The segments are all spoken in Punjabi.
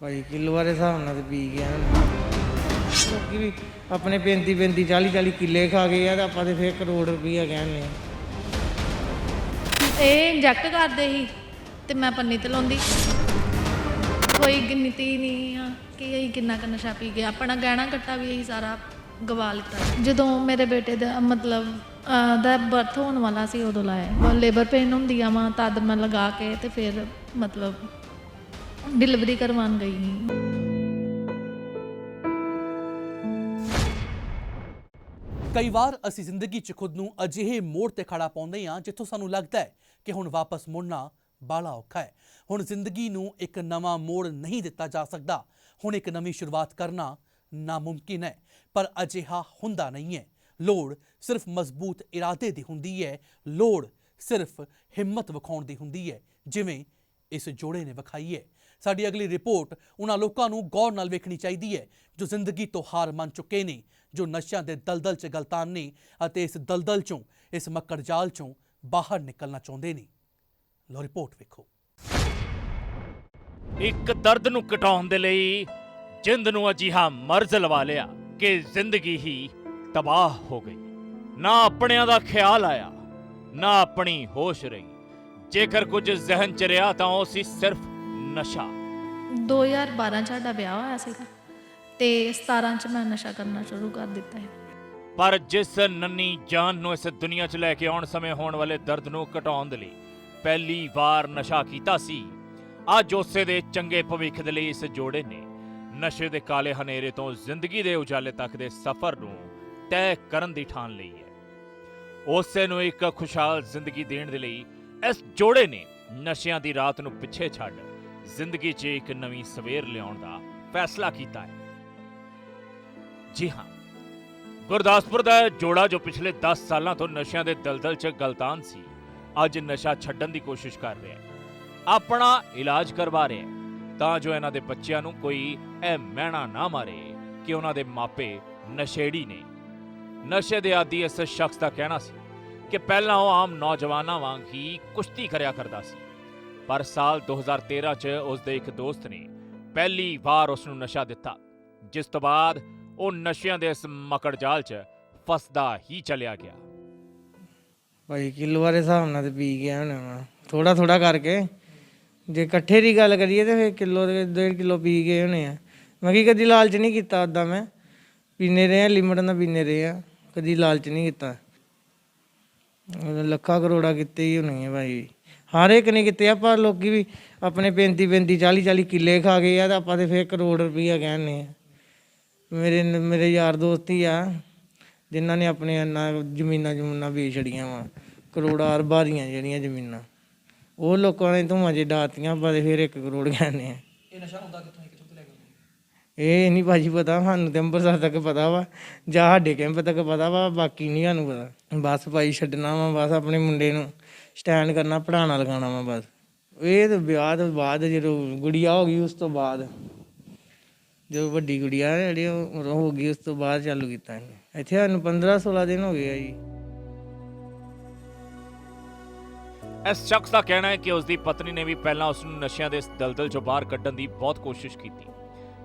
ਭਾਈ, ਕਿਲੋ ਦੇ ਹਿਸਾਬ ਨਾਲ ਤੇ ਪੀ ਗਿਆ ਨਾ। ਵੀ ਆਪਣੇ 35 35 40 40 ਕਿੱਲੇ ਖਾ ਗਏ ਆ ਤੇ ਆਪਾਂ ਤੇ ਫੇਰ ਕਰੋੜ ਰੁਪਈਆ ਕਹਿੰਦੇ ਆ। ਇਹ ਇੰਜੈਕਟ ਕਰਦੇ ਸੀ ਤੇ ਮੈਂ ਪੰਨੀ ਤੇ ਲਾਉਂਦੀ। ਕੋਈ ਗਿਣਤੀ ਨਹੀਂ ਆ ਕਿ ਇਹ ਕਿੰਨਾ ਕੁ ਨਸ਼ਾ ਪੀ ਗਿਆ ਆਪਣਾ ਗਹਿਣਾ ਕੱਟਾ ਵੀ ਇਹ ਸਾਰਾ ਗਵਾ ਲਿੱਤਾ। ਜਦੋਂ ਮੇਰੇ ਬੇਟੇ ਦਾ ਮਤਲਬ ਦਾ ਬਰਥ ਹੋਣ ਵਾਲਾ ਸੀ ਉਦੋਂ ਲਾਇਆ। ਲੇਬਰ ਪੇਨ ਹੁੰਦੀ ਆ ਮਾਂ, ਤਦ ਮੈਂ ਲਗਾ ਕੇ ਤੇ ਫਿਰ ਮਤਲਬ ਡਿਲੀਵਰੀ ਕਰਵਾਉਣ ਗਈ ਨਹੀਂ ਕਈ ਵਾਰ ਅਸੀਂ ਜ਼ਿੰਦਗੀ 'ਚ ਖੁਦ ਨੂੰ ਅਜਿਹੇ ਮੋੜ ਤੇ ਖੜਾ ਪਾਉਂਦੇ ਹਾਂ ਜਿੱਥੋਂ ਸਾਨੂੰ ਲੱਗਦਾ ਹੈ ਕਿ ਹੁਣ ਵਾਪਸ ਮੁੜਨਾ ਬਾਲਾ ਔਖਾ ਹੈ। ਹੁਣ ਜ਼ਿੰਦਗੀ ਨੂੰ ਇੱਕ ਨਵਾਂ ਮੋੜ ਨਹੀਂ ਦਿੱਤਾ ਜਾ ਸਕਦਾ। ਹੁਣ ਇੱਕ ਨਵੀਂ ਸ਼ੁਰੂਆਤ ਕਰਨਾ ਨਾਮੁਮਕਿਨ ਹੈ, ਪਰ ਅਜਿਹਾ ਹੁੰਦਾ ਨਹੀਂ ਹੈ। ਲੋੜ ਸਿਰਫ ਮਜ਼ਬੂਤ ਇਰਾਦੇ ਦੀ ਹੁੰਦੀ ਹੈ, ਲੋੜ ਸਿਰਫ ਹਿੰਮਤ ਵਿਖਾਉਣ ਦੀ ਹੁੰਦੀ ਹੈ, ਜਿਵੇਂ ਇਸ ਜੋੜੇ ਨੇ ਵਿਖਾਈ ਹੈ। ਸਾਡੀ ਅਗਲੀ ਰਿਪੋਰਟ ਉਹਨਾਂ ਲੋਕਾਂ ਨੂੰ ਗੌਰ ਨਾਲ ਵੇਖਣੀ ਚਾਹੀਦੀ ਹੈ, ਜੋ ਜ਼ਿੰਦਗੀ ਤੋਂ ਹਾਰ ਮੰਨ ਚੁੱਕੇ ਨੇ, ਜੋ ਨਸ਼ਿਆਂ ਦੇ ਦਲਦਲ 'ਚ ਗਲਤਾਨ ਨੇ ਅਤੇ ਇਸ ਦਲਦਲ 'ਚੋਂ, ਇਸ ਮੱਕੜ ਜਾਲ 'ਚੋਂ ਬਾਹਰ ਨਿਕਲਣਾ ਚਾਹੁੰਦੇ ਨੇ। ਲੋ ਰਿਪੋਰਟ ਵੇਖੋ। ਇੱਕ ਦਰਦ ਨੂੰ ਘਟਾਉਣ ਦੇ ਲਈ ਜਿੰਦ ਨੂੰ ਅਜਿਹਾ ਮਰਜ਼ ਲਵਾ ਲਿਆ ਕਿ ਜ਼ਿੰਦਗੀ ਹੀ ਤਬਾਹ ਹੋ ਗਈ। ਨਾ ਆਪਣਿਆਂ ਦਾ ਖਿਆਲ ਆਇਆ, ਨਾ ਆਪਣੀ ਹੋਸ਼ ਰਹੀ। ਜੇਕਰ ਕੁਝ ਜ਼ਿਹਨ ਚ ਰਿਹਾ ਤਾਂ ਉਹ ਸੀ ਸਿਰਫ ਨਸ਼ਾ। 2012 ਚ ਸਾਡਾ ਵਿਆਹ ਹੋਇਆ ਸੀਗਾ ਤੇ 17 ਚ ਮੈਂ ਨਸ਼ਾ ਕਰਨਾ ਸ਼ੁਰੂ ਕਰ ਦਿੱਤਾ ਹੈ। ਪਰ ਜਿਸ ਨੰਨੀ ਜਾਨ ਨੂੰ ਇਸ ਦੁਨੀਆ 'ਚ ਲੈ ਕੇ ਆਉਣ ਸਮੇਂ ਹੋਣ ਵਾਲੇ ਦਰਦ ਨੂੰ ਘਟਾਉਣ ਦੇ ਲਈ ਪਹਿਲੀ ਵਾਰ ਨਸ਼ਾ ਕੀਤਾ ਸੀ ਅੱਜ ਉਸੇ ਦੇ ਚੰਗੇ ਭਵਿੱਖ ਦੇ ਲਈ ਇਸ ਜੋੜੇ ਨੇ ਨਸ਼ੇ ਦੇ ਕਾਲੇ ਹਨੇਰੇ ਤੋਂ ਜ਼ਿੰਦਗੀ ਦੇ ਉਜਾਲੇ ਤੱਕ ਦੇ ਸਫ਼ਰ ਨੂੰ ਤੈਅ ਕਰਨ ਦੀ ਠਾਣ ਲਈ ਹੈ। ਉਸੇ ਨੂੰ ਇੱਕ ਖੁਸ਼ਹਾਲ ਜ਼ਿੰਦਗੀ ਦੇਣ ਦੇ ਲਈ ਇਸ ਜੋੜੇ ਨੇ ਨਸ਼ਿਆਂ ਦੀ ਰਾਤ ਨੂੰ ਪਿੱਛੇ ਛੱਡ ਜ਼ਿੰਦਗੀ 'ਚ ਇੱਕ ਨਵੀਂ ਸਵੇਰ ਲਿਆਉਣ ਦਾ ਫੈਸਲਾ ਕੀਤਾ ਹੈ। ਜੀ ਹਾਂ, ਗੁਰਦਾਸਪੁਰ ਦਾ ਇਹ ਜੋੜਾ ਜੋ ਪਿਛਲੇ 10 ਸਾਲਾਂ ਤੋਂ ਨਸ਼ਿਆਂ ਦੇ ਦਲਦਲ 'ਚ ਗਲਤਾਨ ਸੀ, ਅੱਜ ਨਸ਼ਾ ਛੱਡਣ ਦੀ ਕੋਸ਼ਿਸ਼ ਕਰ ਰਿਹਾ ਹੈ। ਆਪਣਾ ਇਲਾਜ ਕਰਵਾ ਰਿਹਾ ਹੈ, ਤਾਂ ਜੋ ਇਹਨਾਂ ਦੇ ਬੱਚਿਆਂ ਨੂੰ ਕੋਈ ਇਹ ਮਹਿਣਾ ਨਾ ਮਾਰੇ ਕਿ ਉਹਨਾਂ ਦੇ ਮਾਪੇ ਨਸ਼ੇੜੀ ਨੇ। ਨਸ਼ੇ ਦੇ ਆਦੀ ਇਸ ਸ਼ਖਸ ਦਾ ਕਹਿਣਾ ਸੀ ਕਿ ਪਹਿਲਾਂ ਉਹ ਆਮ ਨੌਜਵਾਨਾਂ ਵਾਂਗ ਹੀ ਕੁਸ਼ਤੀ ਕਰਿਆ ਕਰਦਾ ਸੀ। ਪਰ ਸਾਲ 2013 'ਚ ਉਸ ਦੇ ਇੱਕ ਦੋਸਤ ਨੇ ਪਹਿਲੀ ਵਾਰ ਉਸ ਨੂੰ ਨਸ਼ਾ ਦਿੱਤਾ, ਜਿਸ ਤੋਂ ਬਾਅਦ ਉਹ ਨਸ਼ਿਆਂ ਦੇ ਇਸ ਮਕੜ ਜਾਲ 'ਚ ਫਸਦਾ ਹੀ ਚਲਿਆ ਗਿਆ। ਭਾਈ, ਕਿਲੋ ਦੇ ਹਿਸਾਬ ਨਾਲ ਤੇ ਪੀ ਗਿਆ ਹੋਣਾ ਵਾ। ਥੋੜਾ ਥੋੜਾ ਕਰਕੇ। ਜੇ ਇਕੱਠੇ ਦੀ ਗੱਲ ਕਰੀਏ ਤੇ ਫਿਰ ਕਿਲੋ ਦੇ ਡੇਢ ਕਿਲੋ ਪੀ ਗਏ ਹੋਣੇ ਆ। ਮੈਂ ਕਿ ਕਦੀ ਲਾਲਚ ਨਹੀਂ ਕੀਤਾ ਉਦਾਂ ਮੈਂ। ਪੀਨੇ ਰਹੇ ਆ, ਲਿਮਟ ਨਾਲ ਪੀਨੇ ਰਹੇ ਆ। ਕਦੀ ਲਾਲਚ ਨਹੀਂ ਕੀਤਾ। ਲੱਖਾਂ ਕਰੋੜਾ ਕਿਤੇ ਹੀ ਹੋਣੀ ਹੈ ਭਾਈ। ਹਰ ਇੱਕ ਨੇ ਕੀਤੇ, ਆਪਾਂ ਲੋਕੀ ਵੀ ਆਪਣੇ 35 35 40 40 ਕਿੱਲੇ ਖਾ ਗਏ ਆ, ਤੇ ਆਪਾਂ ਤੇ ਫੇਰ ਕਰੋੜ ਰੁਪਈਆ ਕਹਿੰਦੇ ਆ। ਮੇਰੇ ਮੇਰੇ ਯਾਰ ਦੋਸਤ ਹੀ ਆ, ਜਿਨ੍ਹਾਂ ਨੇ ਆਪਣੇ ਇੰਨਾ ਜ਼ਮੀਨਾਂ ਜਮੂਨਾਂ ਵੇਚ ਛੜੀਆਂ ਵਾ, ਕਰੋੜਾਂ ਅਰਬਾਂ ਦੀਆਂ ਜਿਹੜੀਆਂ ਜ਼ਮੀਨਾਂ। ਉਹ ਲੋਕਾਂ ਨੇ ਧੂਆਂ ਜੇ ਡਾਤੀਆਂ ਆਪਾਂ ਤੇ ਫਿਰ 1 ਕਰੋੜ ਕਹਿੰਦੇ ਆ। ਇਹ ਨਸ਼ਾ ਹੁੰਦਾ ਕਿੱਥੋਂ ਇਹ ਨਹੀਂ ਭਾਜੀ ਪਤਾ, ਸਾਨੂੰ ਤੇ ਅੰਮ੍ਰਿਤਸਰ ਤੱਕ ਪਤਾ ਵਾ, ਜਾਂ ਸਾਡੇ ਕੈਂਪ ਤੱਕ ਪਤਾ ਵਾ, ਬਾਕੀ ਨਹੀਂ ਸਾਨੂੰ ਪਤਾ। ਬਸ ਭਾਈ ਛੱਡਣਾ ਵਾ, ਬਸ ਆਪਣੇ ਮੁੰਡੇ ਨੂੰ ਸਟੈਂਡ ਕਰਨਾ ਪੜਾਉਣਾ ਲਗਾਉਣਾ ਵਾ ਬਸ। ਇਹ ਤਾਂ ਵਿਆਹ ਤੋਂ ਬਾਅਦ ਜਦੋਂ ਗੁੜੀਆ ਹੋ ਗਈ, ਉਸ ਤੋਂ ਬਾਅਦ ਜਦੋਂ ਵੱਡੀ ਗੁੜੀਆ ਜਿਹੜੀ, ਉਹ ਹੋ ਗਈ, ਉਸ ਤੋਂ ਬਾਅਦ ਚਾਲੂ ਕੀਤਾ ਇਹਨੇ। ਇੱਥੇ ਸਾਨੂੰ 15 16 ਦਿਨ ਹੋ ਗਏ ਆ ਜੀ। ਇਸ ਸ਼ਖਸ ਦਾ ਕਹਿਣਾ ਹੈ ਕਿ ਉਸ ਦੀ ਪਤਨੀ ਨੇ ਵੀ ਪਹਿਲਾਂ ਉਸ ਨੂੰ ਨਸ਼ਿਆਂ ਦੇ ਦਲਦਲ 'ਚੋਂ ਬਾਹਰ ਕੱਢਣ ਦੀ ਬਹੁਤ ਕੋਸ਼ਿਸ਼ ਕੀਤੀ।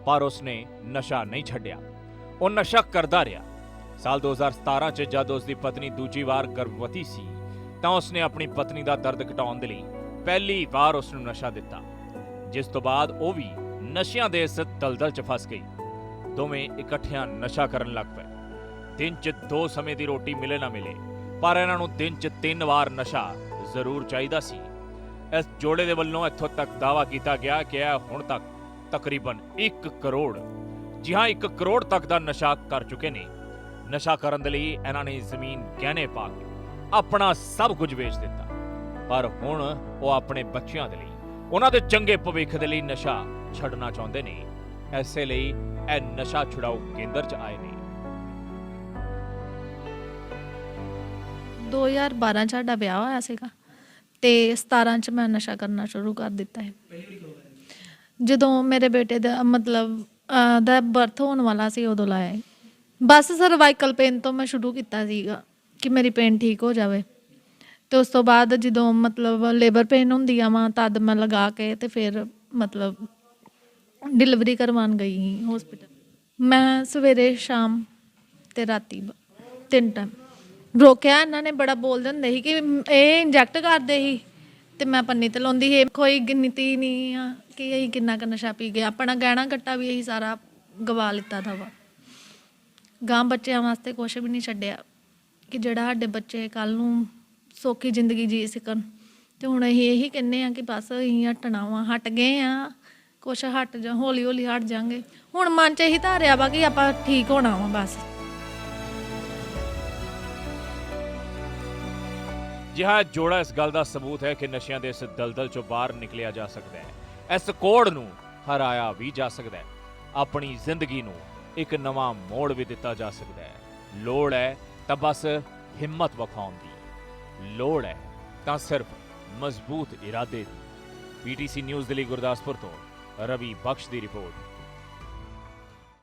ਪਰ ਉਸਨੇ ਨਸ਼ਾ ਨਹੀਂ ਛੱਡਿਆ। ਉਹ ਨਸ਼ਾ ਕਰਦਾ ਰਿਹਾ। ਸਾਲ 2017 'ਚ ਜਦ ਉਸ ਦੀ ਪਤਨੀ ਦੂਜੀ ਵਾਰ ਗਰਭਵਤੀ ਸੀ, ਤਾਂ ਉਸਨੇ ਆਪਣੀ ਪਤਨੀ ਦਾ ਦਰਦ ਘਟਾਉਣ ਦੇ ਲਈ ਪਹਿਲੀ ਵਾਰ ਉਸ ਨੂੰ ਨਸ਼ਾ ਦਿੱਤਾ, ਜਿਸ ਤੋਂ ਬਾਅਦ ਉਹ ਵੀ ਨਸ਼ਿਆਂ ਦੇ ਇਸ ਦਲਦਲ 'ਚ ਫਸ ਗਈ। ਦੋਵੇਂ ਇਕੱਠਿਆਂ ਨਸ਼ਾ ਕਰਨ ਲੱਗ ਪਏ। ਦਿਨ 'ਚ ਦੋ ਸਮੇਂ ਦੀ ਰੋਟੀ ਮਿਲੇ ਨਾ ਮਿਲੇ, ਪਰ ਇਹਨਾਂ ਨੂੰ ਦਿਨ 'ਚ ਤਿੰਨ ਵਾਰ ਨਸ਼ਾ ਜ਼ਰੂਰ ਚਾਹੀਦਾ ਸੀ। ਇਸ ਜੋੜੇ ਦੇ ਵੱਲੋਂ ਇੱਥੋਂ ਤੱਕ ਦਾਵਾ ਕੀਤਾ ਗਿਆ ਕਿ ਇਹ ਹੁਣ ਤੱਕ ਤਕਰੀਬਨ 1 ਕਰੋੜ, ਜੀ ਹਾਂ 1 ਕਰੋੜ ਤੱਕ ਦਾ ਨਸ਼ਾ ਕਰ ਚੁੱਕੇ ਨੇ। ਨਸ਼ਾ ਕਰਨ ਦੇ ਲਈ ਇਹਨਾਂ ਨੇ ਜ਼ਮੀਨ ਗਹਿਣੇ ਪਾ ਕੇ ਆਪਣਾ ਸਭ ਕੁਝ ਵੇਚ ਦਿੱਤਾ। ਪਰ ਹੁਣ ਉਹ ਆਪਣੇ ਬੱਚਿਆਂ ਦੇ ਲਈ, ਉਹਨਾਂ ਦੇ ਚੰਗੇ ਭਵਿੱਖ ਦੇ ਲਈ ਨਸ਼ਾ ਛੱਡਣਾ ਚਾਹੁੰਦੇ ਨੇ। ਐਸੇ ਲਈ ਇਹ ਨਸ਼ਾ ਛੁਡਾਓ ਕੇਂਦਰ 'ਚ ਆਏ ਨੇ। 2012 ਚ ਸਾਡਾ ਵਿਆਹ ਹੋਇਆ ਸੀਗਾ ਤੇ 17 ਚ ਮੈਂ ਨਸ਼ਾ ਕਰਨਾ ਸ਼ੁਰੂ ਕਰ ਦਿੱਤਾ ਹੈ ਜਦੋਂ ਮੇਰੇ ਬੇਟੇ ਦਾ ਮਤਲਬ ਅਹ, ਦਾ ਬਰਥ ਹੋਣ ਵਾਲਾ ਸੀ ਉਦੋਂ ਲਾਇਆ ਹੈ। ਬਸ ਸਰਵਾਈਕਲ ਪੇਨ ਤੋਂ ਮੈਂ ਸ਼ੁਰੂ ਕੀਤਾ ਸੀਗਾ ਕਿ ਮੇਰੀ ਪੇਨ ਠੀਕ ਹੋ ਜਾਵੇ। ਤੇ ਉਸ ਤੋਂ ਬਾਅਦ ਜਦੋਂ ਮਤਲਬ ਲੇਬਰ ਪੇਨ ਹੁੰਦੀ ਆ ਮਾਂ ਤਦ ਮੈਂ ਲਗਾ ਕੇ ਤੇ ਫਿਰ ਮਤਲਬ ਡਿਲੀਵਰੀ ਕਰਵਾਉਣ ਗਈ ਸੀ ਹਸਪੀਟਲ ਮੈਂ ਸਵੇਰੇ ਸ਼ਾਮ ਤੇ ਰਾਤੀ ਬ- ਤਿੰਨ ਟਾਈਮ ਰੋਕਿਆ। ਇਹਨਾਂ ਨੇ ਬੜਾ ਬੋਲਦੇ ਹੁੰਦੇ ਸੀ ਕਿ ਇਹ ਇੰਜੈਕਟ ਕਰਦੇ ਸੀ। ਤੇ ਮੈਂ ਪੰਨੀ ਤੇ ਲਾਉਂਦੀ ਸੀ। ਕੋਈ ਗਿਣਤੀ ਨਹੀਂ ਆ ਕਿ ਇਹ ਕਿੰਨਾ ਕੁ ਨਸ਼ਾ ਪੀ ਗਿਆ ਆਪਣਾ ਗਹਿਣਾ ਗੱਟਾ ਵੀ ਇਹੀ ਸਾਰਾ ਗਵਾ ਲਿੱਤਾ ਦਾ ਵਾ। ਗਾਂ ਬੱਚਿਆਂ ਵਾਸਤੇ ਕੁਝ ਵੀ ਨਹੀਂ ਛੱਡਿਆ ਕਿ ਜਿਹੜਾ ਸਾਡੇ ਬੱਚੇ ਕੱਲ ਨੂੰ ਸੌਖੀ ਜ਼ਿੰਦਗੀ ਜੀ ਸਕਣ। ਤੇ ਹੁਣ ਅਸੀਂ ਇਹੀ ਕਹਿੰਨੇ ਆ ਕਿ ਬਸ ਅਸੀਂ ਹਟਣਾ ਵਾ ਹਟ ਗਏ ਆ ਕੁਛ ਹਟ ਜਾ ਹੌਲੀ ਹੌਲੀ ਹਟ ਜਾਾਂਗੇ। ਹੁਣ ਮਨ ਚ ਇਹੀ ਧਾਰਿਆ ਵਾ ਕਿ ਆਪਾਂ ਠੀਕ ਹੋਣਾ ਵਾ ਬਸ। ਜਿਹਾ ਜੋੜਾ ਇਸ ਗੱਲ ਦਾ ਸਬੂਤ ਹੈ ਕਿ ਨਸ਼ਿਆਂ ਦੇ ਇਸ ਦਲਦਲ ਚੋਂ ਬਾਹਰ ਨਿਕਲਿਆ ਜਾ ਸਕਦਾ ਹੈ। ਇਸ ਕੋੜ ਨੂੰ ਹਰਾਇਆ ਵੀ ਜਾ ਸਕਦਾ ਹੈ। ਆਪਣੀ ਜ਼ਿੰਦਗੀ ਨੂੰ ਇੱਕ ਨਵਾਂ ਮੋੜ ਵੀ ਦਿੱਤਾ ਜਾ ਸਕਦਾ ਹੈ। ਲੋੜ ਹੈ ਤਾਂ ਬਸ ਹਿੰਮਤ ਵਿਖਾਉਣ ਦੀ। ਲੋੜ ਹੈ ਤਾਂ ਸਿਰਫ ਮਜ਼ਬੂਤ ਇਰਾਦੇ ਦੀ। ਪੀਟੀਸੀ ਨਿਊਜ਼ ਦੇ ਲਈ ਗੁਰਦਾਸਪੁਰ ਤੋਂ ਰਵੀ ਬਖਸ਼ ਦੀ ਰਿਪੋਰਟ।